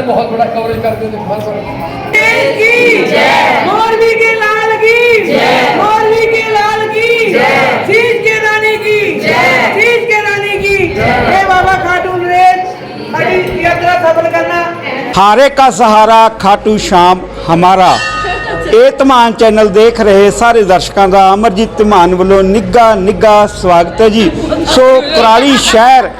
है बहुत बड़ा कवरेज करते थे हर बार की जय मौलवी के लाल की जय मौलवी के लाल की जय शीश के रानी की जय शीश के रानी की जय बाबा खाटू नरेश हमारी यात्रा सफल करना ਹਾਰੇ ਕਾ ਸਹਾਰਾ ਖਾਟੂ ਸ਼ਾਮ ਹਮਾਰਾ ਇਹ ਧਮਾਨ ਚੈਨਲ ਦੇਖ ਰਹੇ ਸਾਰੇ ਦਰਸ਼ਕਾਂ ਦਾ ਅਮਰਜੀਤ ਧਮਾਨ ਵੱਲੋਂ ਨਿੱਘਾ ਨਿੱਘਾ ਸਵਾਗਤ ਹੈ ਜੀ ਸੋ ਕੁਰਾਲੀ ਸ਼ਹਿਰ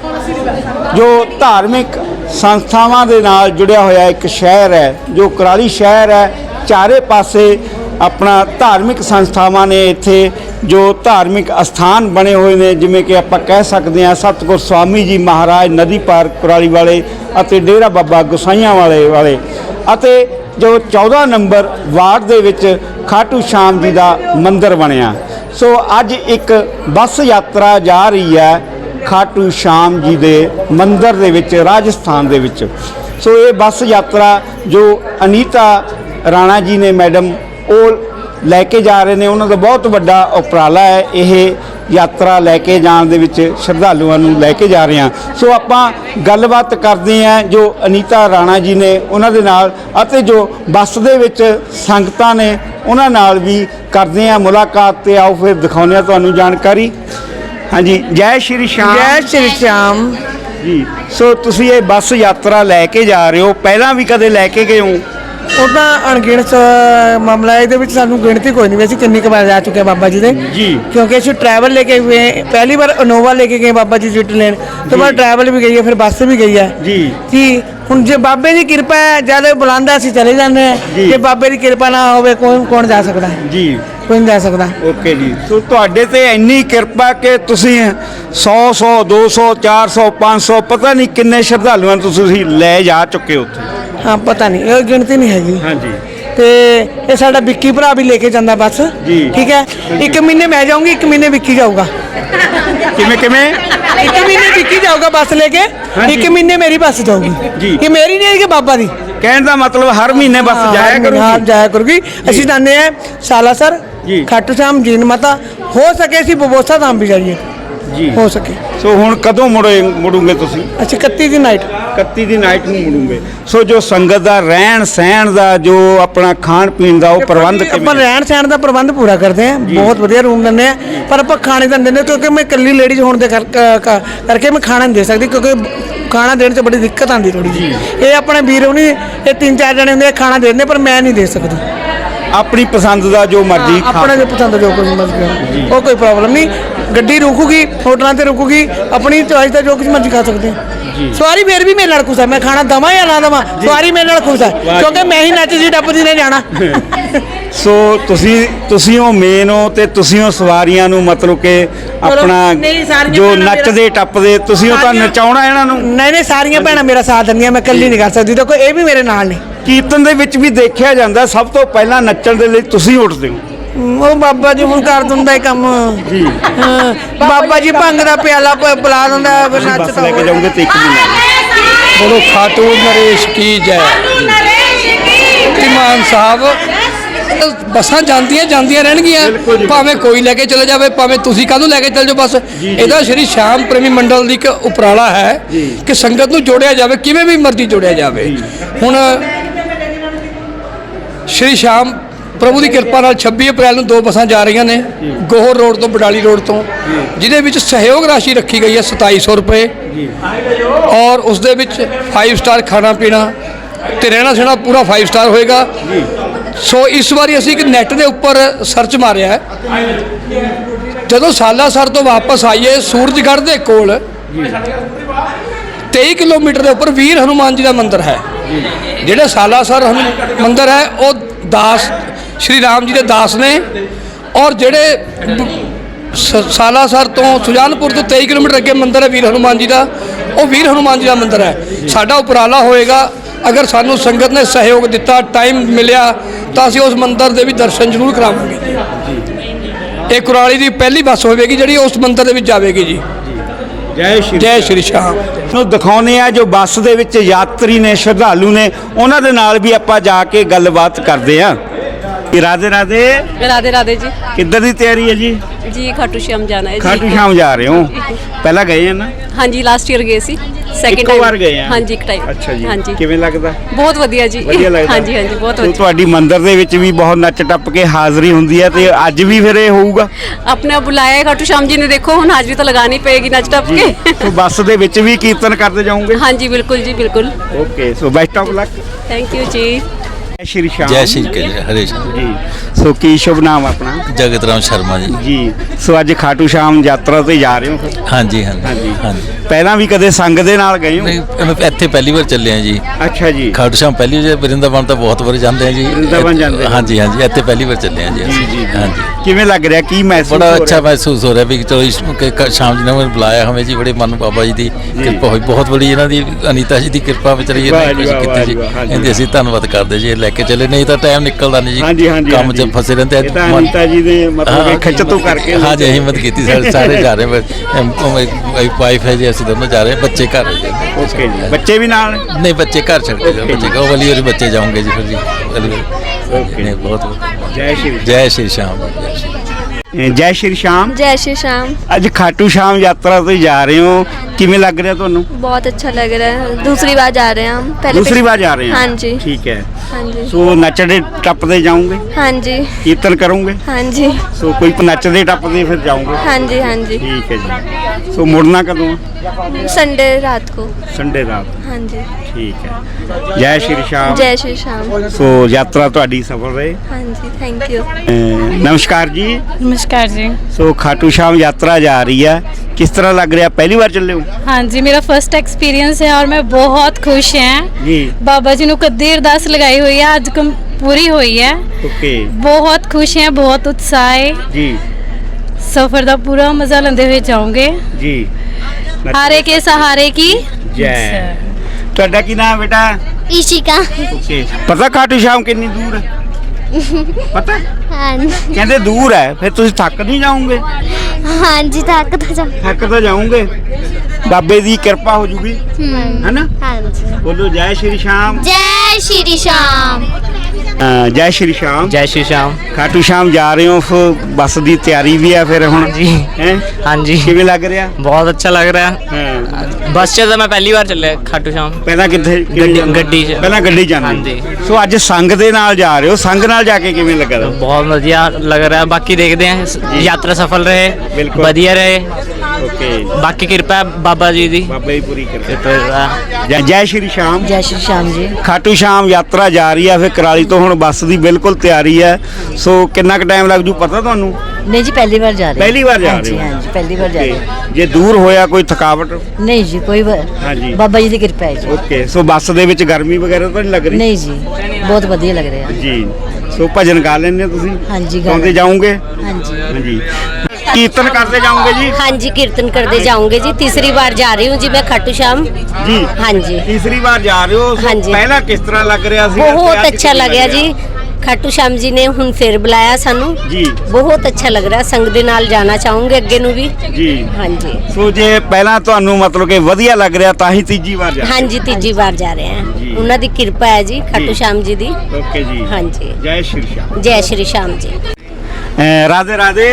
ਜੋ ਧਾਰਮਿਕ ਸੰਸਥਾਵਾਂ ਦੇ ਨਾਲ ਜੁੜਿਆ ਹੋਇਆ ਇੱਕ ਸ਼ਹਿਰ ਹੈ, ਜੋ ਕੁਰਾਲੀ ਸ਼ਹਿਰ ਹੈ। ਚਾਰੇ ਪਾਸੇ ਆਪਣਾ ਧਾਰਮਿਕ ਸੰਸਥਾਵਾਂ ਨੇ ਇੱਥੇ ਜੋ ਧਾਰਮਿਕ ਅਸਥਾਨ ਬਣੇ ਹੋਏ ਨੇ, ਜਿਵੇਂ ਕਿ ਆਪਾਂ ਕਹਿ ਸਕਦੇ ਹਾਂ ਸਤਿਗੁਰ ਸਵਾਮੀ ਜੀ ਮਹਾਰਾਜ ਨਦੀ ਪਾਰ ਕੁਰਾਲੀ ਵਾਲੇ ਅਤੇ ਡੇਰਾ ਬਾਬਾ ਗੁਸਾਈਆਂ ਵਾਲੇ ਵਾਲੇ। ਅਤੇ ਜੋ 14 ਨੰਬਰ ਵਾਰਡ ਦੇ ਵਿੱਚ ਖਾਟੂ ਸ਼ਾਮ ਜੀ ਦਾ ਮੰਦਿਰ ਬਣਿਆ। ਸੋ ਅੱਜ ਇੱਕ ਬੱਸ ਯਾਤਰਾ ਜਾ ਰਹੀ ਹੈ ਖਾਟੂ ਸ਼ਾਮ ਜੀ ਦੇ ਮੰਦਿਰ ਦੇ ਵਿੱਚ, ਰਾਜਸਥਾਨ ਦੇ ਵਿੱਚ। ਸੋ ਇਹ ਬੱਸ ਯਾਤਰਾ ਜੋ ਅਨੀਤਾ ਰਾਣਾ ਜੀ ਨੇ ਮੈਡਮ ਉਹ ਲੈ ਕੇ ਜਾ ਰਹੇ ਨੇ, ਉਹਨਾਂ ਦਾ ਬਹੁਤ ਵੱਡਾ ਉਪਰਾਲਾ ਹੈ ਇਹ ਯਾਤਰਾ ਲੈ ਕੇ ਜਾਣ ਦੇ ਵਿੱਚ, ਸ਼ਰਧਾਲੂਆਂ ਨੂੰ ਲੈ ਕੇ ਜਾ ਰਹੇ ਹਾਂ। ਸੋ ਆਪਾਂ ਗੱਲਬਾਤ ਕਰਦੇ ਹਾਂ ਜੋ ਅਨੀਤਾ ਰਾਣਾ ਜੀ ਨੇ ਉਹਨਾਂ ਦੇ ਨਾਲ ਅਤੇ ਜੋ ਬੱਸ ਦੇ ਵਿੱਚ ਸੰਗਤਾਂ ਨੇ, ਉਹਨਾਂ ਨਾਲ ਵੀ ਕਰਦੇ ਹਾਂ ਮੁਲਾਕਾਤ ਤੇ ਆਓ ਫਿਰ ਦਿਖਾਉਂਦੇ ਹਾਂ ਤੁਹਾਨੂੰ ਜਾਣਕਾਰੀ। ਹਾਂਜੀ ਜੈ ਸ਼੍ਰੀ ਸ਼ਾਮ। ਜੈ ਸ਼੍ਰੀ ਸ਼ਾਮ। ਜੀ ਸੋ ਤੁਸੀਂ ਇਹ ਬੱਸ ਯਾਤਰਾ ਲੈ ਕੇ ਜਾ ਰਹੇ ਹੋ ਪਹਿਲਾਂ ਵੀ ਕਦੇ ਲੈ ਕੇ ਗਏ ਹੋ? ਉਹ ਅਣਗਿਣਤ ਮਾਮਲਾ ਇਹਦੇ ਵਿੱਚ ਸਾਨੂੰ ਗਿਣਤੀ ਕੋਈ ਨਹੀਂ ਵੀ ਅਸੀਂ ਕਿੰਨੀ ਕੁ ਜਾ ਚੁੱਕੇ ਬਾਬਾ ਜੀ ਦੇ। ਜੀ। ਕਿਉਂਕਿ ਅਸੀਂ ਟਰੈਵਲ ਲੈ ਕੇ ਗਏ ਪਹਿਲੀ ਵਾਰ ਇਨੋਵਾ ਲੈ ਕੇ ਗਏ ਬਾਬਾ ਜੀ ਸਵਿਟਜ਼ਰਲੈਂਡ ਤੇ ਬਾਅਦ ਟਰੈਵਲ ਵੀ ਗਈ ਹੈ ਫਿਰ ਬੱਸ ਵੀ ਗਈ ਹੈ। ਜੀ। ਕਿ ਹੁਣ ਜੇ ਬਾਬੇ ਦੀ ਕਿਰਪਾ ਹੈ ਜਦ ਬੁਲਾਉਂਦਾ ਅਸੀਂ ਚਲੇ ਜਾਂਦੇ ਹਾਂ ਜੇ। ਬਾਬੇ ਦੀ ਕਿਰਪਾ ਨਾ ਹੋਵੇ ਕੋਈ ਕੌਣ ਜਾ ਸਕਦਾ ਜੀ। ਕੋਈ ਨਹੀਂ ਜਾ ਸਕਦਾ। ਓਕੇ ਜੀ। ਸੋ ਤੁਹਾਡੇ ਤੇ ਇੰਨੀ ਕਿਰਪਾ ਕਿ ਤੁਸੀਂ 100 100 200 400 500 ਪਤਾ ਨਹੀਂ ਕਿੰਨੇ ਸ਼ਰਧਾਲੂਆਂ ਨੂੰ ਤੁਸੀਂ ਲੈ ਜਾ ਚੁੱਕੇ ਹੋ ਉੱਥੇ। ਹਾਂ ਪਤਾ ਨਹੀਂ। ਇਹ ਗਿਣਤੀ ਨਹੀਂ ਹੈਗੀ। ਹਾਂਜੀ। ਤੇ ਇਹ ਸਾਡਾ ਵਿੱਕੀ ਭਰਾ ਵੀ ਲੈ ਕੇ ਜਾਂਦਾ ਬੱਸ। ਜੀ। ਠੀਕ ਹੈ? ਇੱਕ ਮਹੀਨੇ ਮੈਂ ਜਾਊਂਗੀ ਇੱਕ ਮਹੀਨੇ ਵਿੱਕੀ ਜਾਊਗਾ। ਕਿਵੇਂ ਕਿਵੇਂ? ਇੱਕ ਮਹੀਨੇ ਵਿੱਕੀ ਜਾਊਗਾ ਬੱਸ ਲੈ ਕੇ ਹਾਂਜੀ। ਇੱਕ ਮਹੀਨੇ ਮੇਰੀ ਬੱਸ ਜਾਊਗੀ। ਇਹ ਮੇਰੀ ਨਹੀਂ ਹੈ ਕਿ ਬਾਬਾ ਦੀ। ਕਹਿਣ ਦਾ ਮਤਲਬ ਹਰ ਮਹੀਨੇ ਬੱਸ ਜਾਇਆ ਹਾਂ ਕਰੂਗੀ। ਜਾਇਆ ਕਰੂਗੀ। ਅਸੀਂ ਜਾਂਦੇ ਆ ਸਾਲਾਸਰ ਜੀ। ਖਾਟੂ ਸ਼ਾਮ ਜੀਨ ਮਾਤਾ ਹੋ ਸਕੇ ਅਸੀਂ ਬਬੋਸਾ ਧਾਮ ਵੀ ਜਾਈਏ। ਜੀ। ਹੋ ਸਕੇ। ਸੋ ਹੁਣ ਕਦੋਂ ਮੁੜੇ ਮੁੜੋਗੇ ਤੁਸੀਂ? ਅੱਛਾ 31 ਦੀ ਨਾਈਟ 31 ਦੀ ਨਾਈਟ ਨੂੰ ਮੁੜੋਗੇ। ਸੋ ਜੋ ਸੰਗਤ ਦਾ ਰਹਿਣ ਸਹਿਣ ਦਾ ਜੋ ਆਪਣਾ ਖਾਣ ਪੀਣ ਦਾ ਉਹ ਪ੍ਰਬੰਧ ਆਪਾਂ ਕਿਵੇਂ ਰਹਿਣ ਸਹਿਣ ਦਾ ਪ੍ਰਬੰਧ ਪੂਰਾ ਕਰਦੇ ਆ ਬਹੁਤ ਵਧੀਆ ਰੂਮ ਦਿੰਦੇ ਆ ਪਰ ਆਪਾਂ ਖਾਣੇ ਤਾਂ ਦਿੰਦੇ ਕਿਉਂਕਿ ਮੈਂ ਇਕੱਲੀ ਲੇਡੀਜ਼ ਹੋਣ ਦੇ ਕਰਕੇ ਮੈਂ ਖਾਣਾ ਨਹੀਂ ਦੇ ਸਕਦੀ ਕਿਉਂਕਿ ਖਾਣਾ ਦੇਣ 'ਚ ਬੜੀ ਦਿੱਕਤ ਆਉਂਦੀ ਥੋੜੀ ਜੀ। ਇਹ ਆਪਣੇ ਵੀਰ ਹੁਣੀ ਇਹ ਤਿੰਨ ਚਾਰ ਜਣੇ ਹੁੰਦੇ ਖਾਣਾ ਦੇ ਦਿੰਦੇ ਪਰ ਮੈਂ ਨਹੀਂ ਦੇ ਸਕਦੀ। ਆਪਣੀ ਪਸੰਦ ਦਾ ਜੋ ਮਰਜ਼ੀ ਖਾ ਆਪਣੇ ਜੋ ਪਸੰਦ ਜੋ ਕੁਝ ਮਰਜ਼ੀ। ਉਹ ਕੋਈ ਪ੍ਰੋਬਲਮ ਨਹੀਂ। ਗੱਡੀ ਰੁਕੂਗੀ ਹੋਟਲਾਂ ਤੇ ਰੁਕੂਗੀ ਆਪਣੀ ਚੋਇਸ ਦਾ ਜੋ ਕੁਝ ਮਰਜ਼ੀ ਖਾ ਸਕਦੇ ਸਵਾਰੀ ਫੇਰ ਵੀ ਮੇਰੇ ਨਾਲ ਖੁਸ਼ ਹੈ ਮੈਂ ਖਾਣਾ ਦਵਾਂ ਜਾਂ ਨਾ ਦਵਾਂ? ਸਵਾਰੀ ਮੇਰੇ ਨਾਲ ਖੁਸ਼ ਹੈ ਕਿਉਂਕਿ ਮੈਂ ਹੀ ਨੱਚਦੀ ਟੱਪਦੀ ਨੇ ਜਾਣਾ। ਸੋ ਤੁਸੀਂ ਤੁਸੀਂ ਉਹ ਮੇਨ ਹੋ ਤੇ ਤੁਸੀਂ ਉਹ ਸਵਾਰੀਆਂ ਨੂੰ ਮਤਲਬ ਕਿ ਆਪਣਾ ਜੋ ਨੱਚਦੇ ਟੱਪਦੇ ਤੁਸੀਂ ਉਹ ਤਾਂ ਨਚਾਉਣਾ ਇਹਨਾਂ ਨੂੰ? ਨਹੀਂ ਨਹੀਂ ਸਾਰੀਆਂ ਭੈਣਾਂ ਮੇਰਾ ਸਾਥ ਦਿੰਦੀਆਂ ਮੈਂ ਇਕੱਲੀ ਨਹੀਂ ਕਰ ਸਕਦੀ। ਦੇਖੋ ਇਹ ਵੀ ਮੇਰੇ ਨਾਲ ਨੇ। ਕੀਰਤਨ ਦੇ ਵਿੱਚ ਵੀ ਦੇਖਿਆ ਜਾਂਦਾ ਸਭ ਤੋਂ ਪਹਿਲਾਂ ਨੱਚਣ ਦੇ ਲਈ ਤੁਸੀਂ ਉੱਠਦੇ ਹੋ। ਉਹ ਬਾਬਾ ਜੀ ਹੁਣ ਕਰ ਦਿੰਦਾ ਇਹ ਕੰਮ। ਜੀ। ਹਾਂ, ਬਾਬਾ ਜੀ ਭੰਗ ਦਾ ਪਿਆਲਾ ਪਿਲਾ ਦਿੰਦਾ ਬੱਸ ਨੱਚਦਾ ਲੈ ਕੇ ਜਾਓਗੇ ਤੇ ਇੱਕ ਦਿਨ ਬੋਲੋ ਖਾਟੂ ਨਰੇਸ਼ ਕੀ ਜੈ। ਇਮਾਨ ਸਾਹਿਬ ਬੱਸਾਂ ਜਾਂਦੀਆਂ ਜਾਂਦੀਆਂ ਰਹਿਣਗੀਆਂ। ਭਾਵੇਂ ਕੋਈ ਲੈ ਕੇ ਚਲੇ ਜਾਵੇ ਭਾਵੇਂ ਤੁਸੀਂ ਕਾਹਨੂੰ ਲੈ ਕੇ ਚਲੇ ਜਾਓ ਬਸ। ਇਹਦਾ ਸ਼੍ਰੀ ਸ਼ਾਮ ਪ੍ਰੇਮੀ ਮੰਡਲ ਦੀ ਇੱਕ ਉਪਰਾਲਾ ਹੈ ਕਿ ਸੰਗਤ ਨੂੰ ਜੋੜਿਆ ਜਾਵੇ ਕਿਵੇਂ ਵੀ ਮਰਜ਼ੀ ਜੋੜਿਆ ਜਾਵੇ। ਹੁਣ ਸ਼੍ਰੀ ਸ਼ਾਮ ਪ੍ਰਭੂ ਦੀ ਕਿਰਪਾ ਨਾਲ 26 ਅਪ੍ਰੈਲ ਨੂੰ ਦੋ ਬੱਸਾਂ ਜਾ ਰਹੀਆਂ ਨੇ ਗੋਹਰ ਰੋਡ ਤੋਂ ਬਡਾਲੀ ਰੋਡ ਤੋਂ ਜਿਹਦੇ ਵਿੱਚ ਸਹਿਯੋਗ ਰਾਸ਼ੀ ਰੱਖੀ ਗਈ ਹੈ 2700 ਰੁਪਏ। ਔਰ ਉਸ ਦੇ ਵਿੱਚ 5 ਸਟਾਰ ਖਾਣਾ ਪੀਣਾ ਤੇ ਰਹਿਣਾ ਸਹਿਣਾ ਪੂਰਾ 5 ਸਟਾਰ ਹੋਏਗਾ। ਸੋ ਇਸ ਵਾਰੀ ਅਸੀਂ ਇੱਕ ਨੈਟ ਦੇ ਉੱਪਰ ਸਰਚ ਮਾਰਿਆ ਹੈ। ਜਦੋਂ ਸਾਲਾਸਰ ਤੋਂ ਵਾਪਸ ਆਈਏ ਸੂਰਜਗੜ੍ਹ ਦੇ ਕੋਲ 23 ਕਿਲੋਮੀਟਰ ਦੇ ਉੱਪਰ ਵੀਰ ਹਨੂਮਾਨ ਜੀ ਦਾ ਮੰਦਿਰ ਹੈ। ਜਿਹੜਾ ਸਾਲਾਸਰ ਹਨੂ- ਮੰਦਿਰ ਹੈ, ਉਹ ਦਾਸ, ਸ਼੍ਰੀ ਰਾਮ ਜੀ ਦੇ ਦਾਸ ਨੇ। ਔਰ ਜਿਹੜੇ ਸਾਲਾਸਰ ਤੋਂ ਸੁਜਾਨਪੁਰ ਤੋਂ 23 ਕਿਲੋਮੀਟਰ ਅੱਗੇ ਮੰਦਿਰ ਹੈ ਵੀਰ ਹਨੂਮਾਨ ਜੀ ਦਾ, ਉਹ ਵੀਰ ਹਨੂਮਾਨ ਜੀ ਦਾ ਮੰਦਿਰ ਹੈ। ਸਾਡਾ ਉਪਰਾਲਾ ਹੋਏਗਾ, ਅਗਰ ਸਾਨੂੰ ਸੰਗਤ ਨੇ ਸਹਿਯੋਗ ਦਿੱਤਾ, ਟਾਈਮ ਮਿਲਿਆ, ਤਾਂ ਅਸੀਂ ਉਸ ਮੰਦਿਰ ਦੇ ਵੀ ਦਰਸ਼ਨ ਜ਼ਰੂਰ ਕਰਾਵਾਂਗੇ। ਜੀ ਇਹ ਕੁਰਾਲੀ ਦੀ ਪਹਿਲੀ ਬੱਸ ਹੋਵੇਗੀ ਜਿਹੜੀ ਉਸ ਮੰਦਿਰ ਦੇ ਵਿੱਚ ਜਾਵੇਗੀ ਜੀ। ਜੈ ਸ਼੍ਰੀ ਜੈ ਸ਼੍ਰੀ ਸ਼ਾਮ ਨੂੰ ਦਿਖਾਉਨੇ ਆ ਜੋ ਬੱਸ ਦੇ ਵਿੱਚ ਯਾਤਰੀ ਨੇ ਸ਼ਰਧਾਲੂ ਨੇ ਉਹਨਾਂ ਦੇ ਨਾਲ ਵੀ ਆਪਾਂ ਜਾ ਕੇ ਗੱਲਬਾਤ ਕਰਦੇ ਆ ਰਾਧੇ ਰਾਧੇ राधे राधे जी ਕਿੱਧਰ ਦੀ ਤਿਆਰੀ ਹੈ ਜੀ जी खाटू श्याम जाना है ਖਾਟੂ जी ਸ਼ਾਮ ਜਾ ਰਹੇ ਹੋ ਪਹਿਲਾਂ ਗਏ ਆ ਨਾ हाँ जी लास्ट ईयर गए सी ਸੈਕਿੰਡ ਇੱਕੋ ਵਾਰ ਗਏ ਆ? ਹਾਂਜੀ ਇੱਕ ਟਾਈਮ ਅੱਛਾ ਜੀ। ਹਾਂਜੀ। ਕਿਵੇਂ ਲੱਗਦਾ? ਬਹੁਤ ਵਧੀਆ ਜੀ। ਵਧੀਆ ਲੱਗਦਾ? ਹਾਂਜੀ ਹਾਂਜੀ ਬਹੁਤ ਵਧੀਆ। ਤੁਹਾਡੀ ਮੰਦਿਰ ਦੇ ਵਿੱਚ ਵੀ ਬਹੁਤ ਨੱਚ ਟੱਪ ਕੇ ਹਾਜ਼ਰੀ ਹੁੰਦੀ ਹੈ ਤੇ ਅੱਜ ਵੀ ਫਿਰ ਇਹ ਹੋਊਗਾ? ਆਪਣਾ ਬੁਲਾਇਆ ਹੈ ਸ਼ਾਮ ਜੀ ਨੇ ਦੇਖੋ ਹੁਣ ਹਾਜ਼ਰੀ ਤਾਂ ਲਗਾਣੀ ਪਏਗੀ ਨੱਚ ਟੱਪ ਕੇ। ਸੋ ਬੱਸ ਦੇ ਵਿੱਚ ਵੀ ਕੀਰਤਨ ਕਰਦੇ ਜਾਓਗੇ? ਹਾਂਜੀ ਬਿਲਕੁਲ ਜੀ ਬਿਲਕੁਲ। Okay so best of luck thank you ਜੀ। ਸ਼੍ਰੀ ਸ਼ਾਮ। ਜੈ ਸ਼੍ਰੀ ਕੇ ਹਰੇਸ਼ ਜੀ। ਸੋ ਕੀ ਸ਼ੁਭ ਨਾਮ ਆਪਣਾ? ਜਗਤ ਰਾਮ ਸ਼ਰਮਾ ਜੀ। ਜੀ। ਸੋ ਅੱਜ ਖਾਟੂ ਸ਼ਾਮ ਯਾਤਰਾ ਤੇ ਜਾ ਰਹੇ ਹੋ? ਹਾਂਜੀ ਹਾਂਜੀ ਹਾਂਜੀ। ਹਾਂਜੀ। ਪਹਿਲਾਂ ਵੀ ਕਦੇ ਸੰਗ ਦੇ ਨਾਲ ਗਏ ਹੋ? ਨਹੀਂ, ਮੈਂ ਇੱਥੇ ਪਹਿਲੀ ਵਾਰ ਚੱਲੇ ਆ ਜੀ। ਅੱਛਾ ਜੀ। ਖਾਟੂ ਸ਼ਾਮ ਪਹਿਲੀ ਵਾਰ ਵਰਿੰਦਾਵਨ ਤਾਂ ਬਹੁਤ ਵਾਰ ਜਾਂਦੇ ਆ ਜੀ। ਵਰਿੰਦਾਵਨ ਜਾਂਦੇ ਹੋ। ਹਾਂਜੀ ਹਾਂਜੀ ਇੱਥੇ ਪਹਿਲੀ ਵਾਰ ਚੱਲੇ ਆ ਜੀ। ਹਾਂਜੀ। ਕਿਵੇਂ ਲੱਗ ਰਿਹਾ? ਕੀ ਮਹਿਸੂਸ ਬੜਾ ਹੋ ਅੱਛਾ? ਮਹਿਸੂਸ ਹੋ ਰਿਹਾ ਵੀ ਚਲੋ ਇਸ ਨੂੰ ਕਿ ਕ- ਸ਼ਾਮ ਜੀ ਨੇ ਮੈਨੂੰ ਬੁਲਾਇਆ ਹਮੇ ਜੀ ਬੜੇ ਮਨ ਬਾਬਾ ਜੀ ਦੀ ਕਿਰਪਾ ਹੋਈ। ਬਹੁਤ ਬੜੀ ਇਹਨਾਂ ਦੀ ਅਨੀਤਾ ਜੀ ਦੀ ਕਿਰਪਾ ਵਿੱਚ ਰਹੀ ਵਾਹ ਜੀ, ਵਾਹ, ਕੀਤੀ ਜੀ। ਵਾਹ, ਹਾਂਜੀ। ਇਹਦੇ ਅਸੀਂ ਧੰਨਵਾਦ ਕਰਦੇ ਜੀ ਇਹ ਲੈ ਕੇ ਚੱਲੇ ਨਹੀਂ ਤਾਂ ਟਾਈਮ ਨਿਕਲਦਾ ਨਹੀਂ ਜੀ। ਹਾਂਜੀ ਕੰਮ 'ਚ ਹਾਂਜੀ। ਫਸੇ ਰਹਿੰਦੇ ਇਹ ਤਾਂ ਅਨੀਤਾ ਜੀ ਦੇ ਮਤਲਬ ਕਿ ਖਿੱਚ ਤੋਂ ਕਰਕੇ ਹਾਂਜੀ ਹਿੰਮਤ ਕੀਤੀ ਸਾਰੇ ਸਾਰੇ ਜਾ ਰਹੇ ਹਾਂ ਵਾਈਫ ਹੈ ਜੀ ਅਸੀਂ ਦੋਨੋਂ ਜਾ ਰਹੇ ਹਾਂ ਬੱਚੇ ਘਰ ਹੈ ਜੀ। ਓਕੇ ਜੀ। ਬੱਚੇ ਵੀ ਨਾਲ? ਨੇ? ਨਹੀਂ ਬੱਚੇ ਘਰ ਛੱਡ ਕੇ ਜਾਓ Okay ਬੱਚੇ ਜੀ। ਕਹੋ ਵਾਲੀ ਵਾਰੀ ਬੱਚੇ ਜਾਓਗੇ ਜੀ ਫਿਰ ਜੀ Okay। ਨਹੀਂ ਬਹੁਤ ਜੈ ਸ਼੍ਰੀ ਜੈ ਸ਼੍ਰੀ ਸ਼ਾਮ। ਅ, ਜੈ ਸ਼੍ਰੀ ਸ਼ਾਮ जय श्री श्याम ਅੱਜ ਖਾਟੂ ਸ਼ਾਮ ਯਾਤਰਾ ਤੇ ਜਾ ਰਹੇ ਹੋ ਕਿਵੇਂ ਲੱਗ ਰਿਹਾ ਤੁਹਾਨੂੰ बहुत अच्छा लग रहा है दूसरी बार जा रहे हैं हम पहले ਦੂਸਰੀ ਵਾਰ ਜਾ ਰਹੇ ਹਾਂ हाँ जी ਠੀਕ ਹੈ हाँ जी ਸੋ ਨੱਚਦੇ ਟੱਪਦੇ ਜਾਓਗੇ हाँ जी ਕੀਰਤਨ ਕਰੋਗੇ हाँ जी ਸੋ ਕੋਈ ਨੱਚਦੇ ਟੱਪਦੇ ਫਿਰ ਜਾਓਗੇ हाँ जी हाँ जी ਠੀਕ ਹੈ ਜੀ ਸੋ ਮੁੜਨਾ ਕਦੋਂ संडे रात को ਸੰਡੇ ਰਾਤ हाँ जी ਠੀਕ ਹੈ ਜੈ ਸ਼੍ਰੀ ਸ਼ਾਮ जय श्री श्याम ਸੋ ਯਾਤਰਾ ਤੁਹਾਡੀ ਸਫਲ ਰਹੇ हाँ जी थैंक यू ਅ, ਨਮਸਕਾਰ ਜੀ नमस्कार जी ਸੋ ਖਾਟੂ ਸ਼ਾਮ ਯਾਤਰਾ ਜਾ ਰਹੀ ਹੈ ਕਿਸ ਤਰ੍ਹਾਂ ਲੱਗ ਰਿਹਾ ਪਹਿਲੀ ਵਾਰ ਚੱਲੇ ਹੋ हाँ जी मेरा फर्स्ट एक्सपीरियंस है और मैं बहुत खुश ਹਾਂ ਜੀ ਬਾਬਾ ਜੀ ਨੂੰ ਕਦੀ ਅਰਦਾਸ ਲਗਾਈ ਹੋਈ ਹੈ ਅੱਜ ਕੰ ਪੂਰੀ ਹੋਈ ਹੈ ਓਕੇ ਬਹੁਤ ਖੁਸ਼ ਹਾਂ ਬਹੁਤ ਉਤਸ਼ਾਹ ਹੈ ਜੀ ਸਫ਼ਰ ਦਾ ਪੂਰਾ ਮਜ਼ਾ ਲੈਂਦੇ ਹੋਏ ਜਾਓਗੇ ਜੀ ਹਾਰੇ ਕੇ ਸਹਾਰੇ ਕੀ ਜੈ ਤੁਹਾਡਾ ਕੀ ਨਾਮ ਹੈ ਬੇਟਾ ईशिका ਓਕੇ ਪਤਾ ਖਾਟੂ ਸ਼ਾਮ ਕਿੰਨੀ ਦੂਰ ਹੈ ਪਤਾ हाँ ਕਹਿੰਦੇ ਦੂਰ ਹੈ ਫਿਰ ਤੁਸੀਂ ਥੱਕ ਨਹੀਂ ਜਾਓਗੇ हाँ जी थक तो जा ਥੱਕ ਤਾਂ ਜਾਓਗੇ ਬਾਬੇ ਦੀ ਕਿਰਪਾ ਹੋ ਜੂਗੀ ਹੈਨਾ हाँ जी ਬੋਲੋ ਜੈ ਸ਼੍ਰੀ ਸ਼ਾਮ जय ਸ਼੍ਰੀ ਸ਼ਾਮ। ਜੈ ਸ਼੍ਰੀ ਸ਼ਾਮ। ਜੈ ਸ਼੍ਰੀ ਸ਼ਾਮ। ਖਾਟੂ ਸ਼ਾਮ ਜਾ ਰਹੇ ਹੋ ਫਿਰ ਬੱਸ ਦੀ ਤਿਆਰੀ ਵੀ ਆ ਫਿਰ ਹੁਣ। ਜੀ ਹਾਂਜੀ। ਕਿਵੇਂ ਲੱਗ ਰਿਹਾ? ਬਹੁਤ ਅੱਛਾ ਲੱਗ ਰਿਹਾ। ਹੈ। 'ਚ ਤਾਂ ਮੈਂ ਪਹਿਲੀ ਵਾਰ ਚੱਲਿਆ ਖਾਟੂ ਸ਼ਾਮ। ਪਹਿਲਾਂ ਕਿੱਥੇ ਗੱਡੀ- ਜਾਣਾ? 'ਚ। ਪਹਿਲਾਂ ਗੱਡੀ ਜਾਣਾ ਹਾਂਜੀ। ਸੋ ਅੱਜ ਸੰਗ ਦੇ ਨਾਲ ਜਾ ਰਹੇ ਹੋ। ਸੰਗ ਨਾਲ ਜਾ ਕੇ ਕਿਵੇਂ ਲੱਗਾ? ਬਹੁਤ ਵਧੀਆ ਲੱਗ ਰਿਹਾ। ਬਾਕੀ ਦੇਖਦੇ ਹਾਂ। ਯਾਤਰਾ ਸਫਲ ਰਹੇ। ਬਿਲਕੁਲ। ਵਧੀਆ ਰਹੇ। ਓਕੇ। ਬਾਕੀ ਕਿਰਪਾ ਬਾਬਾ ਜੀ ਦੀ। ਬਾਬਾ ਜੀ ਪੂਰੀ ਕਰ ਕਿਰਪਾ ਜੈ ਜੈ ਸ਼੍ਰੀ ਸ਼ਾਮ। ਜੈ ਸ਼੍ਰੀ ਸ਼ਾਮ ਜੀ। ਖਾਟੂ ਸ਼ਾਮ ਯਾਤਰਾ ਜਾ ਰਹੀ ਹੈ ਫਿਰ ਕਰਾਲੀ ਤੋਂ ਹੁਣ ਬੱਸ ਦੀ ਬਿਲਕੁਲ ਤਿਆਰੀ ਹੈ ਸੋ ਕਿੰਨਾ ਕੁ ਟਾਈਮ ਲੱਗ ਜੂ ਪਤਾ ਤੁਹਾਨੂੰ? ਨਹੀਂ ਜੀ ਪਹਿਲੀ ਵਾਰ ਜਾ ਰਹੇ ਪਹਿਲੀ ਵਾਰ ਜਾ ਰਹੇ ਹੋ? ਹਾਂਜੀ ਪਹਿਲੀ ਵਾਰ ਜਾ ਰਹੇ ਤੇ ਜੇ ਦੂਰ ਹੋਇਆ ਕੋਈ ਥਕਾਵਟ? ਨਹੀਂ ਜੀ ਕੋਈ ਵਾ- ਹਾਂਜੀ। ਬਾਬਾ ਜੀ ਦੀ ਕਿਰਪਾ ਹੈ ਜੀ। ਓਕੇ। ਸੋ ਬੱਸ ਦੇ ਵਿੱਚ ਗਰਮੀ ਵਗੈਰਾ ਤਾਂ ਨਹੀਂ ਲੱਗ ਰਹੀ? ਨਹੀਂ ਜੀ ਬਹੁਤ ਵਧੀਆ ਲੱਗ ਰਿਹਾ। ਜੀ। ਸੋ ਭਜਨ ਗਾ ਲੈਂਦੇ ਹੋ ਤੁਸੀਂ? ਹਾਂਜੀ, ਗਾ ਗਾਉਂਦੇ। ਜਾਓਗੇ? ਹਾਂਜੀ। ਹਾਂਜੀ। ਕੀਰਤਨ ਕਰਦੇ ਜਾਓਗੇ ਜੀ हाँ जी कीर्तन करते जाऊंगे जी तीसरी बार जा रही हूँ जी मैं खाटू श्याम ਜੀ हाँ जी ਤੀਸਰੀ ਵਾਰ ਜਾ ਰਹੇ ਹੋ ਸੋ ਹਾਂਜੀ। ਪਹਿਲਾਂ ਕਿਸ ਤਰ੍ਹਾਂ ਲੱਗ ਰਿਹਾ ਸੀ बहुत अच्छा लगे जी ਖਾਟੂ ਸ਼ਾਮ ਜੀ ਨੇ ਹੁਣ ਫਿਰ ਬੁਲਾਇਆ ਸਾਨੂੰ ਜੀ ਬਹੁਤ ਅੱਛਾ ਲੱਗ ਰਿਹਾ ਸੰਗ ਦੇ ਨਾਲ ਜਾਣਾ ਚਾਹੂੰਗੇ ਅੱਗੇ ਨੂੰ ਵੀ ਜੀ ਹਾਂਜੀ ਸੋ ਜੇ ਪਹਿਲਾਂ ਤੁਹਾਨੂੰ ਮਤਲਬ ਕਿ ਵਧੀਆ ਲੱਗ ਰਿਹਾ ਤਾਂ ਹੀ ਤੀਜੀ ਵਾਰ ਜਾ ਹਾਂਜੀ ਤੀਜੀ ਵਾਰ ਜਾ ਰਹੇ ਜੀ। ਹਾਂ ਉਹਨਾਂ ਦੀ ਕਿਰਪਾ ਹੈ ਜੀ ਖਾਟੂ ਜੀ। ਸ਼ਾਮ ਜੀ ਦੀ ਓਕੇ ਜੀ ਹਾਂਜੀ ਜੈ ਸ਼੍ਰੀ ਸ਼ਾਮ ਜੈ ਸ਼੍ਰੀ ਸ਼ਾਮ ਜੀ ਅਹ ਰਾਧੇ ਰਾਧੇ ਰਾਦੇ ਰਾਦੇ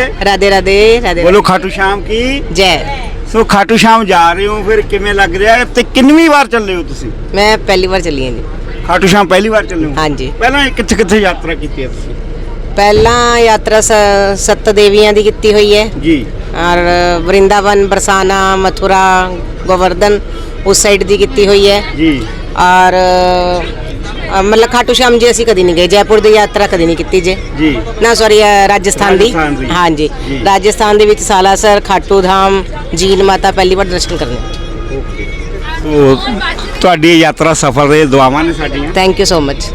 ਰਾਦੇ ਬੋਲੋ ਖਾਟੂ ਸ਼ਾਮ ਕੀ? ਜੈ। ਸੋ ਖਾਟੂ ਸ਼ਾਮ ਜਾ ਰਹੇ ਹੋ ਫਿਰ ਕਿਵੇਂ ਲੱਗ ਰਿਹਾ ਹੈ? ਤੇ ਕਿੰਨਵੀਂ ਵਾਰ ਚੱਲੇ ਹੋ ਤੁਸੀਂ? ਮੈਂ ਪਹਿਲੀ ਵਾਰ ਚੱਲੀ ਹਾਂ ਜੀ। ਖਾਟੂ ਸ਼ਾਮ ਪਹਿਲੀ ਵਾਰ ਚੱਲੇ ਹੋ? ਹਾਂਜੀ। ਪਹਿਲਾਂ ਕਿੱਥੇ ਕਿੱਥੇ ਯਾਤਰਾ ਕੀਤੀ ਹੈ ਤੁਸੀਂ? ਪਹਿਲਾਂ ਯਾਤਰਾ ਸੱਤ ਦੇਵੀਆਂ ਦੀ ਕੀਤੀ ਹੋਈ ਹੈ। ਜੀ। ਔਰ ਵਰਿੰਦਾਵਨ ਬਰਸਾਨਾ ਮਥੁਰਾ ਗੋਵਰਧਨ ਉਸ ਸਾਈਡ ਦੀ ਕੀਤੀ ਹੋਈ ਹੈ। ਜੀ। ਔਰ ਅ, ਮਤਲਬ ਖਾਟੂ ਸ਼ਾਮ ਜੀ ਅਸੀਂ ਕਦੀ ਨਹੀਂ ਗਏ ਜੈਪੁਰ ਦੀ ਯਾਤਰਾ ਕਦੀ ਨਹੀਂ ਕੀਤੀ ਜੇ। ਜੀ। ਨਾ ਸੌਰੀ ਰਾਜਸਥਾਨ ਦੀ। ਰਾਜਸਥਾਨ ਦੀ। ਹਾਂਜੀ। ਜੀ। ਰਾਜਸਥਾਨ ਦੇ ਵਿੱਚ ਸਾਲਾਸਰ ਖਾਟੂ ਧਾਮ ਜੀਨ ਮਾਤਾ ਪਹਿਲੀ ਵਾਰ ਦਰਸ਼ਨ ਕਰਨੇ ਓਕੇ। ਸੋ ਤੁਹਾਡੀ ਇਹ ਯਾਤਰਾ ਸਫਲ ਰਹੇ ਦੁਆਵਾਂ ਨੇ ਸਾਡੀਆਂ। ਥੈਂਕ ਯੂ ਸੋ ਮਚ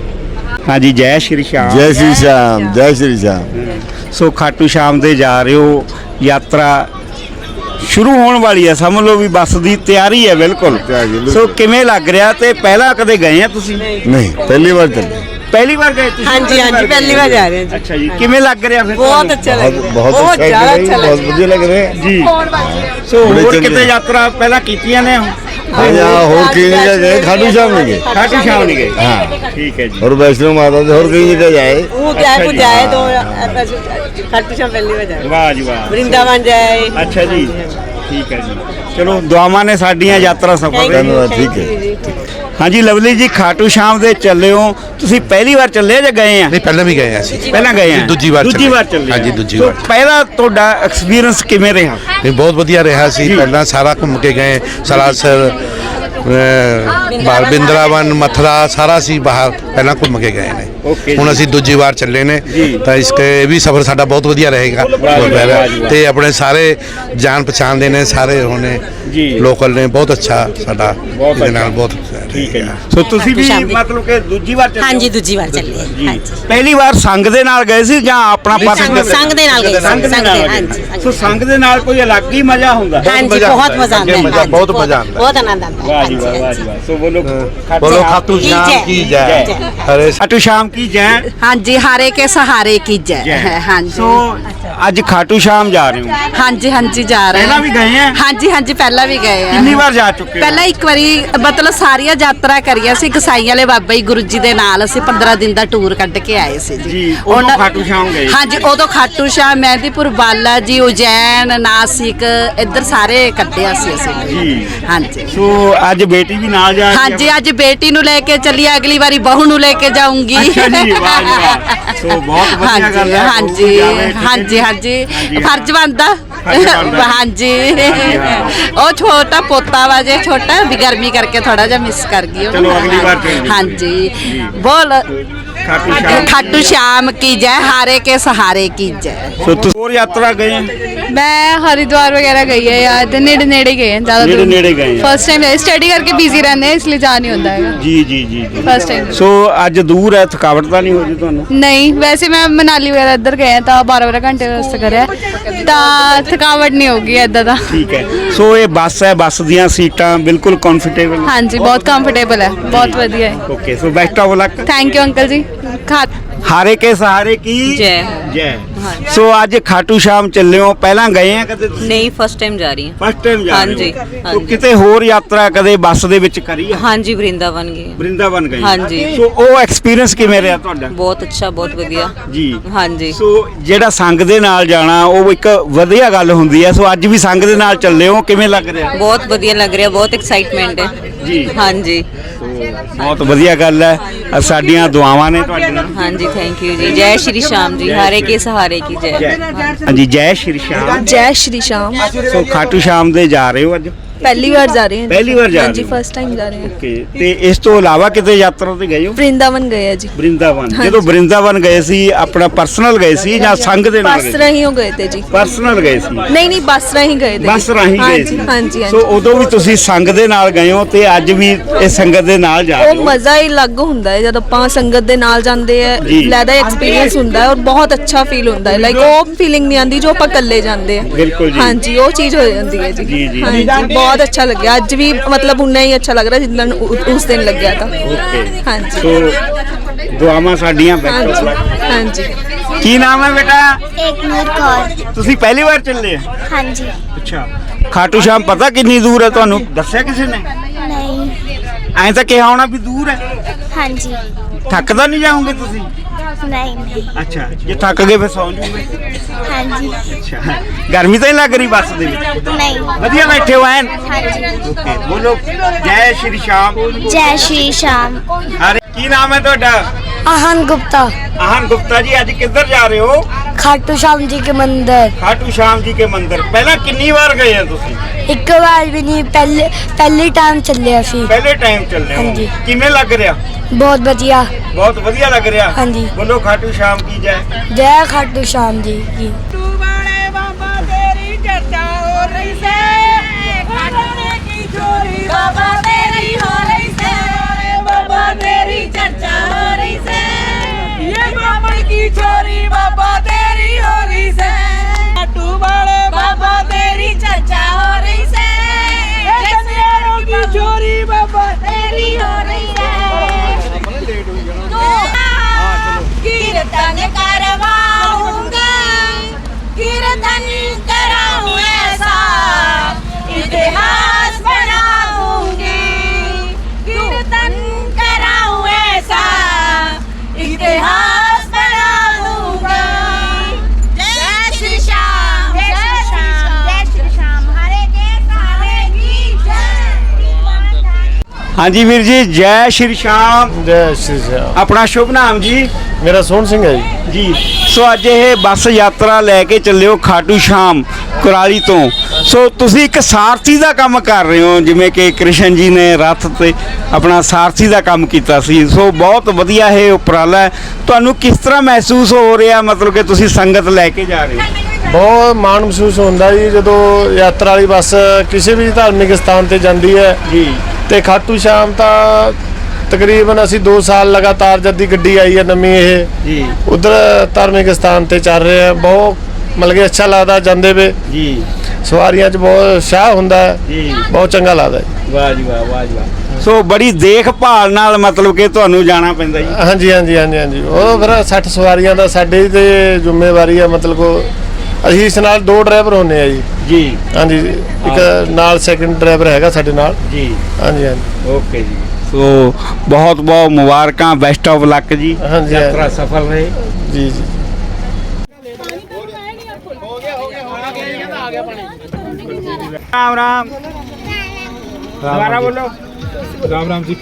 ਹਾਂਜੀ ਜੈ ਸ਼੍ਰੀ ਸ਼ਾਮ। ਜੈ ਸ਼੍ਰੀ ਸ਼ਾਮ ਜੈ ਸ਼੍ਰੀ ਸ਼ਾਮ। ਸੋ ਖਾਟੂ ਸ਼ਾਮ ਦੇ ਜਾ ਰਹੇ ਹੋ ਯਾਤਰਾ ਸ਼ੁਰੂ ਹੋਣ ਵਾਲੀ ਹੈ ਸਮਝ ਲਓ ਵੀ ਬੱਸ ਦੀ ਤਿਆਰੀ ਹੈ ਬਿਲਕੁਲ। ਤਿਆਰੀ, ਬਿਲਕੁਲ। ਸੋ ਕਿਵੇਂ ਲੱਗ ਰਿਹਾ ਤੇ ਪਹਿਲਾਂ ਕਦੇ ਗਏ ਆ ਤੁਸੀਂ? ਨਹੀਂ ਪਹਿਲੀ ਵਾਰ ਚੱਲੇ। ਪਹਿਲੀ ਵਾਰ ਗਏ ਤੁਸੀਂ? ਹਾਂਜੀ, ਹਾਂਜੀ, ਪਹਿਲੀ ਵਾਰ ਜਾ ਰਹੇ ਹਾਂ ਜੀ। ਅੱਛਾ ਜੀ ਕਿਵੇਂ ਲੱਗ ਰਿਹਾ ਫਿਰ ਬਹੁਤ? ਅੱਛਾ ਬਹੁਤ ਲੱਗ ਰਿਹਾ। ਬਹੁਤ ਬਹੁਤ ਅੱਛਾ ਜ਼ਿਆਦਾ ਲੱਗ ਅੱਛਾ ਰਿਹਾ ਲੱਗ ਬਹੁਤ ਵਧੀਆ ਲੱਗ ਰਿਹਾ। ਜੀ। ਸੋ ਬੜੇ ਹੋਰ ਚੰਗੇ। ਕਿਤੇ ਯਾਤਰਾ ਪਹਿਲਾਂ ਕੀਤੀਆਂ ਨੇ ਹਾਂ ਜਾਂ ਹੋਰ ਕਈ ਜਗ੍ਹਾ ਗਏ ਖਾਟੂ ਸ਼ਾਮ ਨਹੀਂ ਗਏ ਖਾਟੂ ਸ਼ਾਮ ਨਹੀਂ ਗਏ ਹਾਂ ਠੀਕ ਹੈ ਜੀ और वैष्णो माता से और कई जगह जाए वो अच्छा क्या कुछ जी। जाए तो खाटू श्याम पहली बार जाए ਵਾਹ ਜੀ ਵਾਹ वृंदावन जाए ਅੱਛਾ ਜੀ ਠੀਕ ਹੈ ਜੀ ਚਲੋ ਦੁਆਵਾਂ ਨੇ ਸਾਡੀਆਂ ਯਾਤਰਾ ਸਫਲ ਧੰਨਵਾਦ ਠੀਕ ਹੈ ਹਾਂਜੀ ਲਵਲੀ ਜੀ ਖਾਟੂ ਸ਼ਾਮ ਦੇ ਚੱਲੇ ਹੋ ਤੁਸੀਂ ਪਹਿਲੀ ਵਾਰ ਚੱਲੇ ਜਾਂ ਗਏ ਆ ਨਹੀਂ ਪਹਿਲਾਂ ਵੀ ਗਏ ਆ ਅਸੀਂ ਪਹਿਲਾਂ ਗਏ ਆ ਦੂਜੀ ਵਾਰ ਦੂਜੀ। ਵਾਰ ਚੱਲੇ ਹਾਂਜੀ। ਦੂਜੀ ਵਾਰ। ਪਹਿਲਾ ਤੁਹਾਡਾ ਐਕਸਪੀਰੀਅੰਸ ਕਿਵੇਂ ਰਿਹਾ ਨਹੀਂ ਬਹੁਤ ਵਧੀਆ ਰਿਹਾ ਸੀ ਪਹਿਲਾਂ ਸਾਰਾ ਘੁੰਮ ਕੇ ਗਏ ਸਲਾਸਰ ਬਾਲ ਬਿੰਦਰਾਵਨ ਮਥੁਰਾ ਸਾਰਾ ਸੀ ਬਾਹਰ ਪਹਿਲਾਂ ਘੁੰਮ ਕੇ ਗਏ ਨੇ ਹੁਣ। ਅਸੀਂ ਦੂਜੀ ਵਾਰ ਚੱਲੇ ਨੇ। ਤਾਂ ਇਸ ਕੇ ਵੀ ਸਫ਼ਰ ਸਾਡਾ ਬਹੁਤ ਵਧੀਆ ਰਹੇਗਾ। ਤੇ ਆਪਣੇ ਸਾਰੇ ਜਾਣ ਪਛਾਣ ਦੇ ਨੇ ਸਾਰੇ ਹੋਣੇ। ਲੋਕਲ ਨੇ ਬਹੁਤ ਅੱਛਾ ਸਾਡਾ ਬਹੁਤ ਇਹਦੇ ਨਾਲ ਅੱਛਾ। ਬਹੁਤ ਠੀਕ ਹੈ ਜੀ। ਸੋ ਤੁਸੀਂ ਵੀ ਸ਼ਾਮ ਦੀ। ਮਤਲਬ ਕਿ ਦੂਜੀ ਵਾਰ ਚੱਲੇ ਹੋ? ਹਾਂਜੀ ਦੂਜੀ ਵਾਰ ਚੱਲੇ ਜੀ। ਹਾਂਜੀ। ਪਹਿਲੀ ਵਾਰ ਸੰਗ ਦੇ ਨਾਲ ਗਏ ਸੀ ਜਾਂ ਆਪਣਾ ਨਹੀਂ, ਸੰਗ- personal? ਸੰਗ ਦੇ ਨਾਲ ਗਏ ਸੀ, ਸੰਗ ਦੇ ਸੰਗ ਨਾਲ ਦੇ, ਗਏ। ਹਾਂਜੀ, ਸੰਗ ਸੋ ਸੰਗ ਦੇ ਨਾਲ ਕੋਈ ਅਲੱਗ ਹੀ ਮਜ਼ਾ ਹੁੰਦਾ? ਹਾਂਜੀ ਮਜ਼ਾ ਬਹੁਤ ਆਉਂਦਾ ਮਜ਼ਾ ਹੈ, ਆਉਂਦਾ ਹੈ। ਮਜ਼ਾ, ਹਾਂਜੀ, ਬਹੁਤ ਮਜ਼ਾ ਆਉਂਦਾ ਹੈ। ਬਹੁਤ ਆਨੰਦ ਆਉਂਦਾ ਹੈ। ਵਾਹ ਜੀ ਵਾਹ ਵਾਹ ਜੀ ਵਾਹ। ਸੋ ਬੋਲੋ ਬੋਲੋ ਖਾਟੂ ਕੀ ਸ਼ਾਮ ਜੈ। ਕੀ ਜੈ। ਜੈ। ਹਰੇ ਖਾਟੂ ਸ਼ਾਮ ਕੀ ਜੈ? ਹਾਂਜੀ ਹਾਰੇ ਕੇ ਸਹਾਰੇ ਕੀ ਜੈ। ਜੈ। ਹਾਂਜੀ। ਸੋ ਅੱਜ ਖਾਟੂ ਸ਼ਾਮ ਜਾ ਰਹੇ ਹੋ? ਹਾਂਜੀ ਹਾਂਜੀ ਜਾ ਰਹੇ ਪਹਿਲਾਂ ਵੀ ਗਏ ਆ ਹਾਂਜੀ ਹਾਂਜੀ ਪਹਿਲਾਂ ਵੀ ਗਏ ਆ ਕਿੰਨੀ ਵਾਰ ਜਾ ਚੁੱਕੇ ਹੋ? ਪਹਿਲਾਂ ਇੱਕ ਵਾਰੀ ਮਤਲਬ ਸਾਰੀਆਂ ਯਾਤਰਾ ਕਰੀਆਂ ਸੀ ਗਸਾਈ ਵਾਲੇ ਬਾਬਾ ਜੀ ਗੁਰੂ ਜੀ ਦੇ ਨਾਲ ਅਸੀਂ 15 ਦਿਨ ਦਾ ਟੂਰ ਕੱਢ ਕੇ ਆਏ ਸੀ ਜੀ। ਉਦੋਂ ਉਹਨਾਂ- ਖਾਟੂ ਸ਼ਾਮ ਗਏ। ਹਾਂਜੀ ਉਦੋਂ ਖਾਟੂ ਸ਼ਾਹ ਮਹਿੰਦੀਪੁਰ ਬਾਲਾ ਜੀ ਉਜੈਨ ਨਾਸਿਕ ਇੱਧਰ ਸਾਰੇ ਕੱਢਿਆ ਸੀ ਅਸੀਂ। ਜੀ। ਹਾਂਜੀ। ਸੋ ਅੱਜ ਬੇਟੀ ਵੀ ਨਾਲ ਜਾ ਰਹੀ ਹਾਂਜੀ ਅੱਜ ਬੇਟੀ ਨੂੰ ਲੈ ਕੇ ਚੱਲੀ ਅਗਲੀ ਵਾਰੀ ਬਹੂ ਨੂੰ ਲੈ ਕੇ ਜਾਊਂਗੀ। ਅੱਛਾ ਜੀ ਵਾਹ ਜੀ ਵਾਹ। ਸੋ ਬਹੁਤ ਵਧੀਆ ਹਾਂਜੀ ਗੱਲ ਹੈ ਹਾਂਜੀ ਹਾਂਜੀ। ਫਰਜ਼ ਬਣਦਾ। ਹਾਂਜੀ। ਉਹ ਛੋਟਾ ਪੋਤਾ ਵਾ ਜੇ ਛੋਟਾ ਵੀ ਗਰਮੀ ਕਰਕੇ ਥੋੜਾ ਜਿਹਾ ਮਿਸ ਕਰ ਗਈ ਉਹਨੂੰ। ਚਲੋ ਅਗਲੀ ਵਾਰ ਜੀ। ਹਾਂਜੀ। ਬੋਲ। ਖਾਟੂ ਸ਼ਾਮ ਖਾਟੂ ਸ਼ਾਮ ਕੀ ਜੈ ਹਾਰੇ ਕੇ ਸਹਾਰੇ ਕੀ ਜੈ। ਸੋ ਤੁਸੀਂ ਹੋਰ ਯਾਤਰਾ ਗਏ? ਆ? ਮੈਂ ਹਰਿਦੁਆਰ ਵਗੈਰਾ ਗਈ ਹੈ ਯਾਰ ਤੇ ਨੇੜੇ ਨੇੜੇ ਗਏ ਹਾਂ ਜ਼ਿਆਦਾ ਨੇੜੇ ਨੇੜੇ ਗਏ ਆ। ਫਸਟ ਟਾਈਮ ਸਟੱਡੀ ਕਰਕੇ ਬਿਜ਼ੀ ਰਹਿੰਦੇ ਹਾਂ ਇਸ ਲਈ ਜਾ ਨਹੀਂ ਹੁੰਦਾ ਹੈਗਾ। ਜੀ ਜੀ ਜੀ ਜੀ। ਫਸਟ ਟਾਈਮ ਸੋ ਅੱਜ ਦੂਰ ਹੈ ਥਕਾਵਟ ਤਾਂ ਨਹੀਂ ਹੋ ਰਹੀ ਤੁਹਾਨੂੰ? ਨਹੀਂ ਵੈਸੇ ਮੈਂ ਮਨਾਲੀ ਵਗੈਰਾ ਇੱਧਰ ਗਏ ਹਾਂ ਤਾਂ 12 12 ਘੰਟੇ ਰਸਤਾ ਕਰਿਆ। ਤਾਂ ਥਕਾਵਟ ਨਹੀਂ ਹੋਗੀ ਇੱਦਾਂ ਦਾ। ਠੀਕ ਹੈ। ਸੋ ਇਹ ਬੱਸ ਹੈ ਬੱਸ ਦੀਆਂ ਸੀਟਾਂ ਬਿਲਕੁਲ ਕੰਫਰਟੇਬਲ ਹਾਂਜੀ ਬਹੁਤ ਕੰਫਰਟੇਬਲ ਹੈ ਬਹੁਤ ਵਧੀਆ ਹੈ। Okay so best of luck thank you uncle ਜੀ। ਖਾ ਹਾਰੇ ਕੇ ਸਹਾਰੇ ਕੀ? ਜੈ। ਜੈ। ਸੋ ਅੱਜ ਖਾਟੂ ਸ਼ਾਮ ਚੱਲੇ ਹੋ ਪਹਿਲਾਂ ਗਏ ਆ ਕਦੇ ਤੁਸੀਂ? ਨਹੀਂ ਫਸਟ ਟਾਈਮ ਜਾ ਰਹੀ ਫਸਟ ਟਾਈਮ ਜਾ ਰਹੇ ਹਾਂਜੀ, ਹੋ ਸੋ ਹਾਂਜੀ। ਕਿਤੇ ਹੋਰ ਯਾਤਰਾ ਕਦੇ ਬੱਸ ਦੇ ਵਿੱਚ ਕਰੀ ਹੈ ਹਾਂਜੀ ਵਰਿੰਦਾਵਨ ਗਏ। ਬ੍ਰਿੰਦਾਵਨ ਗਏ। ਹਾਂਜੀ। ਸੋ ਉਹ ਐਕਸਪੀਰੀਅੰਸ ਕਿਵੇਂ ਰਿਹਾ ਤੁਹਾਡਾ? ਬਹੁਤ ਅੱਛਾ ਬਹੁਤ ਵਧੀਆ। ਜੀ। ਹਾਂਜੀ। ਸੋ ਜਿਹੜਾ ਸੰਗ ਦੇ ਨਾਲ ਜਾਣਾ ਉਹ ਇੱਕ ਵਧੀਆ ਗੱਲ ਹੁੰਦੀ ਹੈ। ਸੋ ਅੱਜ ਵੀ ਸੰਗ ਦੇ ਨਾਲ ਚੱਲੇ ਹੋ? ਕਿਵੇਂ ਲੱਗ ਰਿਹਾ? ਬਹੁਤ ਵਧੀਆ ਲੱਗ ਰਿਹਾ ਬਹੁਤ ਐਕਸਾਈਟਮੈਂਟ ਹੈ। ਜੀ। ਹਾਂਜੀ। ਬਹੁਤ ਵਧੀਆ ਗੱਲ ਹੈ। ਅ, ਸਾਡੀਆਂ ਦੁਆਵਾਂ ਨੇ ਤੁਹਾਡੇ ਨਾਲ ਹਾਂਜੀ ਥੈਂਕ ਯੂ ਜੀ। ਜੈ ਸ਼੍ਰੀ ਸ਼ਾਮ ਜੀ। ਹਾਰੇ ਕੇ ਸਹਾਰੇ ਕੀ ਜੈ? ਹਾਂਜੀ ਜੈ ਸ਼੍ਰੀ ਸ਼ਾਮ। ਜੈ ਸ਼੍ਰੀ ਸ਼ਾਮ। ਸੋ ਖਾਟੂ ਸ਼ਾਮ ਦੇ ਜਾ ਰਹੇ ਹੋ ਅੱਜ? ਪਹਿਲੀ ਵਾਰ ਜਾ ਰਹੇ ਹਾਂ ਪਹਿਲੀ ਵਾਰ ਜਾ ਹਾਂਜੀ ਰਹੇ ਹੋ। ਫਸਟ ਟਾਈਮ ਜਾ ਰਹੇ ਹਾਂ। ਓਕੇ ਤੇ ਇਸ ਤੋਂ ਇਲਾਵਾ ਕਿਤੇ ਯਾਤਰਾ ਤੇ ਗਏ ਹੋ? ਵਰਿੰਦਾਵਨ ਗਏ ਆ ਜੀ। ਬ੍ਰਿੰਦਾਵਨ। ਜਦੋਂ ਬ੍ਰਿੰਦਾਵਨ ਗਏ ਸੀ ਆਪਣਾ ਪਰਸਨਲ ਗਏ ਸੀ ਜਾਂ ਸੰਗ ਦੇ ਨਾਲ ਬੱਸ ਗਏ ਰਾਹੀਂ ਹੋ ਗਏ ਤੇ ਜੀ। ਪਰਸਨਲ ਗਏ ਸੀ। ਨਹੀਂ ਨਹੀਂ ਬੱਸ ਰਾਹੀਂ ਗਏ ਤੇ ਬੱਸ ਰਾਹੀਂ ਗਏ ਹਾਂਜੀ ਸੀ। ਹਾਂਜੀ ਸੋ ਹਾਂਜੀ ਉਦੋਂ ਵੀ ਤੁਸੀਂ ਸੰਗ ਦੇ ਨਾਲ ਗਏ ਹੋ ਤੇ ਅੱਜ ਵੀ ਇਹ ਸੰਗਤ ਦੇ ਨਾਲ ਜਾ ਰਹੇ ਉਹ ਹੋ? ਮਜ਼ਾ ਹੀ ਅਲੱਗ ਹੁੰਦਾ ਹੈ। ਜਦ ਆਪਾਂ ਸੰਗਤ ਦੇ ਨਾਲ ਜਾਂਦੇ ਆ ਜੀ। ਲੈਦਾ ਐਕਸਪੀਰੀਅੰਸ ਹੁੰਦਾ ਹੈ ਔਰ ਬਹੁਤ ਅੱਛਾ ਫੀਲ ਹੁੰਦਾ ਹੈ। ਲਾਈਕ ਉਹ ਫੀਲਿੰਗ ਨਹੀਂ ਆਉਂਦੀ ਜੋ ਆਪਾਂ ਇਕੱਲੇ ਜਾਂਦੇ ਆ ਬਿਲਕੁਲ ਜੀ। ਹਾਂਜੀ ਉਹ ਚੀਜ਼ ਹੋ ਜਾਂਦੀ ਹੈ ਜੀ, ਜੀ ਜੀ। ਹਾਂਜੀ। ਬਹੁਤ ਅੱਛਾ ਲੱਗਿਆ ਅੱਜ ਵੀ ਮਤਲਬ ਉਨਾ ਹੀ ਅੱਛਾ ਲੱਗ ਰਿਹਾ ਜਿੰਨਾ ਨੂੰ ਉ- ਉਸ ਦਿਨ ਲੱਗਿਆ ਤਾਂ ਓਕੇ ਹਾਂਜੀ ਸੋ ਦੁਆਵਾਂ ਸਾਡੀਆਂ ਬੈਠੋ ਹਾਂਜੀ ਹਾਂਜੀ ਕੀ ਨਾਮ ਹੈ ਬੇਟਾ ਇੱਕ ਨੂਰ ਕੌਰ ਤੁਸੀਂ ਪਹਿਲੀ ਵਾਰ ਚੱਲੇ ਆ ਹਾਂਜੀ ਅੱਛਾ ਖਾਟੂ ਸ਼ਾਮ ਪਤਾ ਕਿੰਨੀ ਦੂਰ ਹੈ ਤੁਹਾਨੂੰ ਦੱਸਿਆ ਕਿਸੇ ਨੇ ਨਹੀਂ ਐਂ ਤਾਂ ਕਿਹਾ ਹੋਣਾ ਵੀ ਦੂਰ ਹੈ ਹਾਂਜੀ ਥੱਕਦਾ ਨਹੀਂ ਜਾਓਗੇ ਤੁਸੀਂ ਨਹੀਂ ਨਹੀਂ ਅੱਛਾ ਜੇ ਥੱਕ ਗਏ ਫਿਰ ਸੌਂ ਜੂਗੇ ਹਾਂਜੀ ਗਰਮੀ ਤਾਂ ਹੀ ਲੱਗ ਰਹੀ ਬੱਸ ਦੇ ਵਿੱਚ? ਨਹੀਂ। ਵਧੀਆ ਬੈਠੇ ਹੋ ਐਨ? ਬੋਲੋ। ਜੈ ਸ਼੍ਰੀ ਸ਼ਾਮ। ਜੈ ਸ਼੍ਰੀ ਸ਼ਾਮ। ਅਰੇ ਕੀ ਨਾਮ ਹੈ ਤੁਹਾਡਾ? ਆਹਨ ਗੁਪਤਾ। ਆਹਨ ਗੁਪਤਾ ਜੀ ਅੱਜ ਕਿੱਧਰ ਜਾ ਰਹੇ ਹੋ? ਖਾਟੂ ਸ਼ਾਮ ਜੀ ਕੇ ਮੰਦਿਰ। ਖਾਟੂ ਸ਼ਾਮ ਜੀ ਕੇ ਮੰਦਿਰ। ਪਹਿਲਾਂ ਕਿੰਨੀ ਵਾਰ ਗਏ ਆ ਤੁਸੀਂ? ਇੱਕ ਵਾਰ ਵੀ ਨਹੀਂ ਪਹਿਲੇ ਪਹਿਲੇ ਟਾਈਮ ਚੱਲਿਆ ਸੀ। ਪਹਿਲੇ ਟਾਈਮ ਚੱਲੇ ਹਾਂਜੀ। ਹੋ ਕਿਵੇਂ ਲੱਗ ਰਿਹਾ? ਬਹੁਤ ਵਧੀਆ। ਬਹੁਤ ਵਧੀਆ ਲੱਗ ਰਿਹਾ? ਹਾਂਜੀ। ਬੋਲੋ ਖਾਟੂ ਸ਼ਾਮ ਕੀ ਜੈ? ਜੈ ਖਾਟੂ ਸ਼ਾਮ ਜੀ ਕੀ। ਬਾਬਾ ਤੇਰੀ ਹੋ ਰਹੀ ਸੇ ਬਾਬਾ ਤੇਰੀ ਚਰਚਾ ਹੋ ਰਹੀ ਸੇ ਇਹ ਬਾਬਾ ਕੀ ਚੋਰੀ ਬਾਬਾ ਤੇਰੀ ਹੋ ਰਹੀ ਸੇ ਟੂ ਵਾਲੇ ਬਾਬਾ ਹਾਂਜੀ ਵੀਰ ਜੀ ਜੈ ਸ਼੍ਰੀ ਸ਼ਾਮ। ਜੈ ਸ਼੍ਰੀ ਸ਼ਾਮ। ਆਪਣਾ ਸ਼ੁਭ ਨਾਮ ਜੀ? ਮੇਰਾ ਸੋਹਣ ਸਿੰਘ ਹੈ ਜੀ। ਜੀ। ਸੋ ਅੱਜ ਇਹ ਬੱਸ ਯਾਤਰਾ ਲੈ ਕੇ ਚੱਲਿਓ ਖਾਟੂ ਸ਼ਾਮ। ਕੁਰਾਲੀ ਤੋਂ। ਸੋ ਤੁਸੀਂ ਇੱਕ ਸਾਰਥੀ ਦਾ ਕੰਮ ਕਰ ਰਹੇ ਹੋ ਜਿਵੇਂ ਕਿ ਕ੍ਰਿਸ਼ਨ ਜੀ ਨੇ ਰੱਥ ਤੇ ਆਪਣਾ ਸਾਰਥੀ ਦਾ ਕੰਮ ਕੀਤਾ ਸੀ। ਸੋ ਬਹੁਤ ਵਧੀਆ ਇਹ ਉਪਰਾਲਾ ਹੈ। ਤੁਹਾਨੂੰ ਕਿਸ ਤਰ੍ਹਾਂ ਮਹਿਸੂਸ ਹੋ ਰਿਹਾ? ਮਤਲਬ ਕਿ ਤੁਸੀਂ ਸੰਗਤ ਲੈ ਕੇ ਜਾ ਰਹੇ ਹੋ। ਬਹੁਤ ਮਾਣ ਮਹਿਸੂਸ ਹੁੰਦਾ ਜੀ ਜਦੋਂ ਯਾਤਰਾ ਵਾਲੀ ਬੱਸ ਕਿਸੇ ਵੀ ਧਾਰਮਿਕ ਸਥਾਨ ਤੇ ਜਾਂਦੀ ਹੈ। ਜੀ। ਤੇ ਖਾਟੂ ਸ਼ਾਮ ਤਾਂ ਤਕਰੀਬਨ ਅਸੀਂ 2 ਸਾਲ ਲਗਾਤਾਰ ਜਦ ਦੀ ਗੱਡੀ ਆਈ ਹੈ ਨਵੀਂ ਇਹ ਜੀ। ਉਧਰ ਧਾਰਮਿਕ ਸਥਾਨ ਤੇ ਚੱਲ ਰਹੇ ਆ ਬਹੁਤ ਮਤਲਬ ਕਿ ਅੱਛਾ ਲੱਗਦਾ ਜਾਂਦੇ ਵੇ। ਜੀ। ਸਵਾਰੀਆਂ 'ਚ ਬਹੁਤ ਸ਼ਾਹ ਹੁੰਦਾ ਹੈ। ਜੀ। ਬਹੁਤ ਚੰਗਾ ਲੱਗਦਾ ਹੈ। ਵਾਹ ਜੀ ਵਾਹ ਵਾਹ ਜੀ ਵਾਹ। ਸੋ ਬੜੀ ਦੇਖਭਾਲ ਨਾਲ ਮਤਲਬ ਕਿ ਤੁਹਾਨੂੰ ਜਾਣਾ ਪੈਂਦਾ ਜੀ। ਹਾਂਜੀ ਹਾਂਜੀ ਹਾਂਜੀ ਹਾਂਜੀ। ਉਹ ਫਿਰ 60 ਸਵਾਰੀਆਂ ਦਾ ਸਾਡੇ ਤੇ ਜ਼ਿੰਮੇਵਾਰੀ ਆ ਮਤਲਬ ਕੋ ਅਸੀਂ ਇਸ ਨਾਲ ਦੋ ਡਰਾਈਵਰ ਹੁੰਨੇ ਆ ਜੀ। ਜੀ। ਹਾਂਜੀ ਇੱਕ ਨਾਲ ਸੈਕੰਡ ਡਰਾਈਵਰ ਹੈਗਾ ਸਾਡੇ ਨਾਲ। ਜੀ। ਹਾਂਜੀ ਹਾਂਜੀ। ਓਕੇ ਜੀ। ਸੋ ਬਹੁਤ ਬਹੁਤ ਮੁਬਾਰਕਾਂ ਬੈਸਟ ਆਫ ਲੱਕ ਜੀ। ਹਾਂਜੀ, ਯਾਤਰਾ ਹਾਂਜੀ। ਸਫਲ ਰਹੇ। ਜੀ ਜੀ। રામ રામ તમારા બોલો રામ રામ જી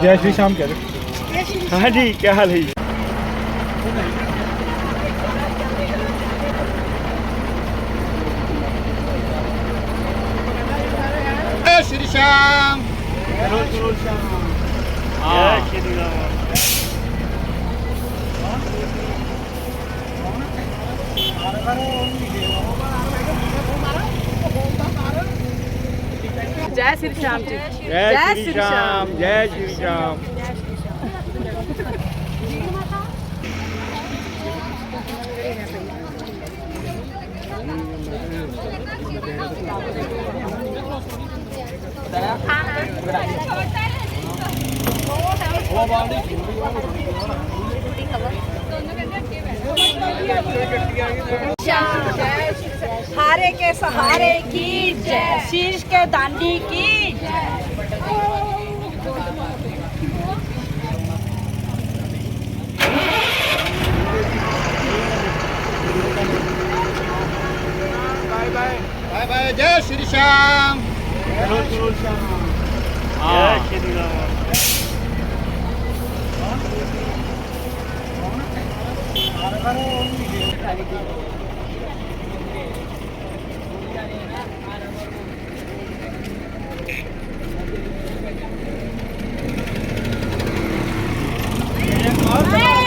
જય શ્રી શ્યામ કે हाँ जी क्या हाल है श्री श्याम हाँ ਸ਼ਾਮ ਜੈ ਸ੍ਰੀ ਸ਼ਾਮ ਜੀ ਜੈ ਸ਼੍ਰੀ ਸ਼ਾਮ ਜੈ ਸ਼੍ਰੀ ਸ਼ਾਮ हारे के सहारे की जय। शीश के दांडी की बाय बाय जय श्री श्याम। जय श्री राम। हाँ। Bye!